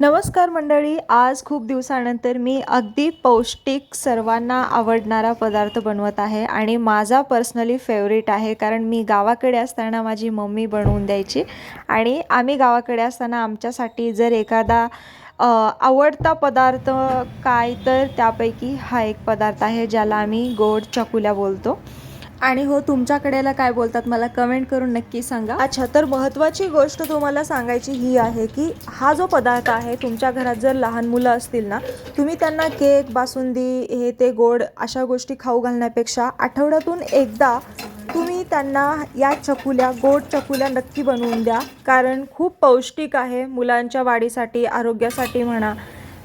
नमस्कार मंडळी आज खूप दिवसानंतर मी अगदी पौष्टिक सर्वांना आवडणारा पदार्थ बनवत आहे आणि माझा पर्सनली फेवरेट आहे कारण मी गावाकडे असताना माझी मम्मी बनवून द्यायची आणि आम्ही गावाकडे असताना आमच्यासाठी जर एखादा आवडता पदार्थ काय तर त्यापैकी हा एक पदार्थ आहे ज्याला आम्ही गोड चकुल्या बोलतो. आणि हो तुमच्याकडेला काय बोलतात मला कमेंट करून नक्की सांगा. अच्छा तर महत्त्वाची गोष्ट तुम्हाला सांगायची ही आहे की हा जो पदार्थ आहे तुमच्या घरात जर लहान मुलं असतील ना तुम्ही त्यांना केक बासुंदी हे ते गोड अशा गोष्टी खाऊ घालण्यापेक्षा आठवड्यातून एकदा तुम्ही त्यांना या चकुल्या गोड चकुल्या नक्की बनवून द्या. कारण खूप पौष्टिक आहे मुलांच्या वाढीसाठी आरोग्यासाठी म्हणा.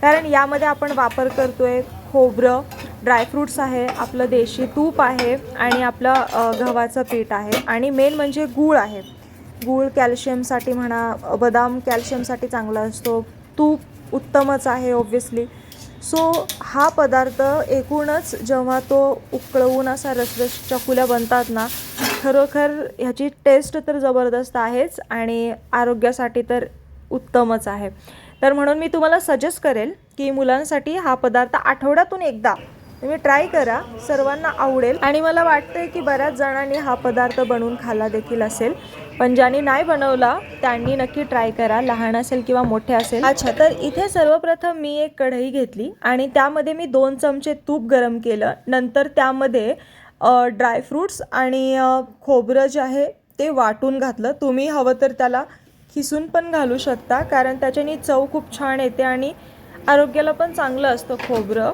कारण यामध्ये आपण वापर करतोय खोबरं ड्रायफ्रूट्स आहे आपलं देशी तूप आहे आणि आपलं गव्हाचं पीठ आहे. आणि मेन म्हणजे गूळ आहे. गूळ कॅल्शियमसाठी म्हणा बदाम कॅल्शियमसाठी चांगला असतो. तूप उत्तमच आहे ऑब्व्हियसली सो हा पदार्थ एकूणच जेव्हा तो उकळवून असा रसरस चकुल्या बनतात ना खरोखर ह्याची टेस्ट तर जबरदस्त आहेच आणि आरोग्यासाठी तर उत्तमच आहे. तर म्हणून मी तुम्हाला सजेस्ट करेल की मुलांसाठी हा पदार्थ आठवड्यातून एकदा तुम्ही ट्राय करा. सर्वांना आवडेल. आणि मला वाटतंय की बऱ्याच जणांनी हा पदार्थ बनवून खाल्ला देखील असेल. पण ज्यांनी नाही बनवला त्यांनी नक्की ट्राय करा. लहान असेल किंवा मोठे असेल. अच्छा तर इथे सर्वप्रथम मी एक कढई घेतली आणि त्यामध्ये मी दोन चमचे तूप गरम केलं. नंतर त्यामध्ये ड्रायफ्रूट्स आणि खोबरं जे आहे ते वाटून घातलं. तुम्ही हवं तर त्याला खिसून पण घालू शकता. कारण त्याच्याने चव खूप छान येते आणि आरोग्याला पण चांगलं असतं खोबरं.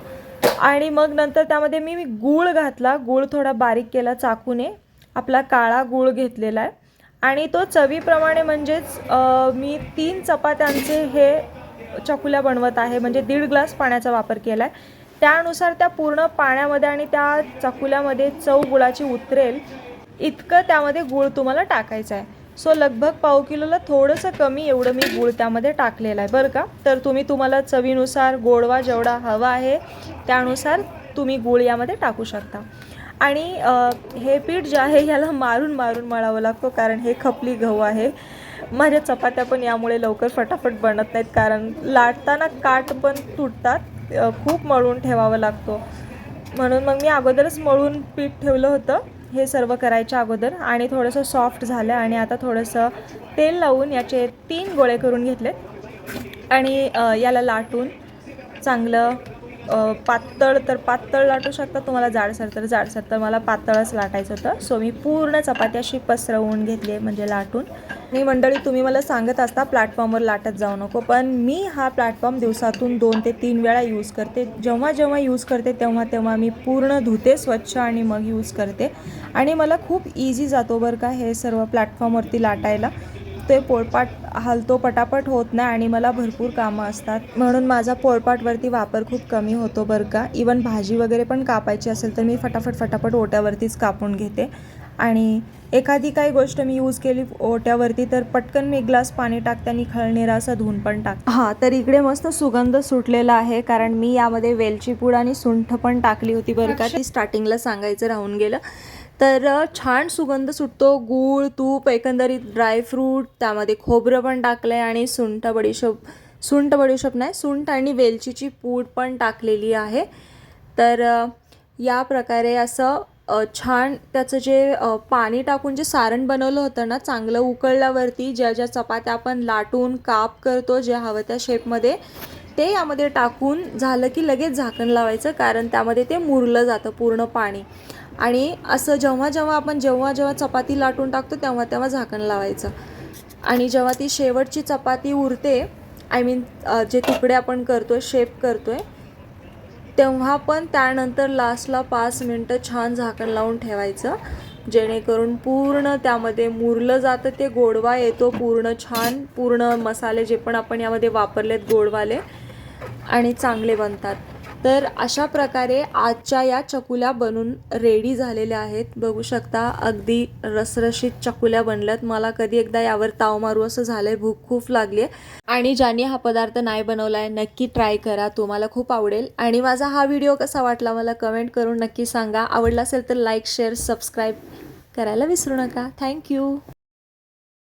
आणि मग नंतर त्यामध्ये मी मी गूळ घातला गूळ थोडा बारीक केला चाकूने. आपला काळा गूळ घेतलेला आहे. आणि तो चवीप्रमाणे म्हणजेच मी तीन चपात्यांचे हे चकुल्या बनवत आहे म्हणजे दीड ग्लास पाण्याचा वापर केला आहे त्यानुसार त्या पूर्ण पाण्यामध्ये आणि त्या चकुल्यामध्ये चव गुळाची उतरेल. इतकं त्यामध्ये गूळ तुम्हाला टाकायचं आहे. सो लगभग पाव किलोला थोडंसं कमी एवढं मी गूळ त्यामध्ये टाकलेलं आहे. बरं का? तर तुम्ही तुम्हाला चवीनुसार गोडवा जेवढा हवा आहे त्यानुसार तुम्ही गूळ यामध्ये टाकू शकता. आणि हे पीठ जे आहे ह्याला मारून मारून मळावं लागतो कारण हे खपली गहू आहे. माझ्या चपात्या पण यामुळे लवकर फटाफट बनत नाहीत कारण लाटताना काट पण तुटतात खूप मळून ठेवावं लागतो. म्हणून मग मी अगोदरच मळून पीठ ठेवलं होतं. हे सर्व करायच्या अगोदर आणि थोडंसं सॉफ्ट झालं आणि आता थोडंसं तेल लावून याचे तीन गोळे करून घेतलेत. आणि याला लाटून चांगलं पातळ तर पातळ लाटू शकता तुम्हाला जाडसर तर जाडसर. तर मला पातळच लाटायचं होतं. सो मी पूर्ण चपाती अशी पसरवून घेतली म्हणजे लाटून. मी मंडळी तुम्ही मला सांगत असता प्लॅटफॉर्मवर लाटत जाऊ नको पण मी हा प्लॅटफॉर्म दिवसातून दोन ते तीन वेळा यूज करते. जेव्हा जेव्हा यूज करते तेव्हा तेव्हा मी पूर्ण धुते स्वच्छ आणि मग यूज करते. आणि मला खूप इझी जातो बरं का हे सर्व प्लॅटफॉर्मवरती लाटायला. ते पोळपाट हलतो पटापट होत नाही आणि मला भरपूर कामं असतात. म्हणून माझा पोळपाटवरती वापर खूप कमी होतो बरं का. इवन भाजी वगैरे पण कापायची असेल तर मी फटाफट फटाफट ओट्यावरतीच कापून घेते. आणि एखादी काही गोष्ट मी यूज केली ओट्यावरती तर पटकन मी एक ग्लास पाणी टाकते आणि खळणीरा असं धुवून पण टाक. हां तर इकडे मस्त सुगंध सुटलेला आहे कारण मी यामध्ये वेलची पूड आणि सुंठ पण टाकली होती बरं का ती स्टार्टिंगला सांगायचं राहून गेलं. तर छान सुगंध सुटतो गूळ तूप एकंदरीत ड्रायफ्रूट त्यामध्ये खोबरं पण टाकलं आहे आणि सुंठ बडीशोप सुंठ बडीशोप नाही सुंठ आणि वेलचीची पूड पण टाकलेली आहे. तर या प्रकारे असं छान त्याचं जे पाणी टाकून जे सारण बनवलं होतं ना चांगलं उकळल्यावरती ज्या ज्या चपात्या आपण लाटून काप करतो जे हवं त्या शेपमध्ये ते यामध्ये टाकून झालं की लगेच झाकण लावायचं कारण त्यामध्ये ते मुरलं जातं पूर्ण पाणी. आणि असं जेव्हा जेव्हा आपण जेव्हा जेव्हा चपाती लाटून टाकतो तेव्हा तेव्हा झाकण लावायचं. आणि जेव्हा ती शेवटची चपाती उरते आय मीन जे तुकडे आपण करतो आहे शेप करतो आहे तेव्हा पण त्यानंतर लास्टला पाच मिनटं छान झाकण लावून ठेवायचं. जेणेकरून पूर्ण त्यामध्ये मुरलं जातं ते गोडवा येतो पूर्ण छान पूर्ण मसाले जे पण आपण यामध्ये वापरलेत गोडवाले आणि चांगले बनतात. तर अशा प्रकारे आजच्या या चकुल्या बनून रेडी झालेल्या आहेत. बघू शकता अगदी रसरशीत चकुल्या बनल्यात. मला कधी एकदा यावर ताव मारू असं झालंय. भूक खूप लागली आहे आणि ज्यांनी हा पदार्थ नाही बनवला आहे नक्की ट्राय करा. तुम्हाला खूप आवडेल. आणि माझा हा व्हिडिओ कसा वाटला मला कमेंट करून नक्की सांगा. आवडला असेल तर लाईक शेअर सबस्क्राईब करायला विसरू नका. थँक्यू.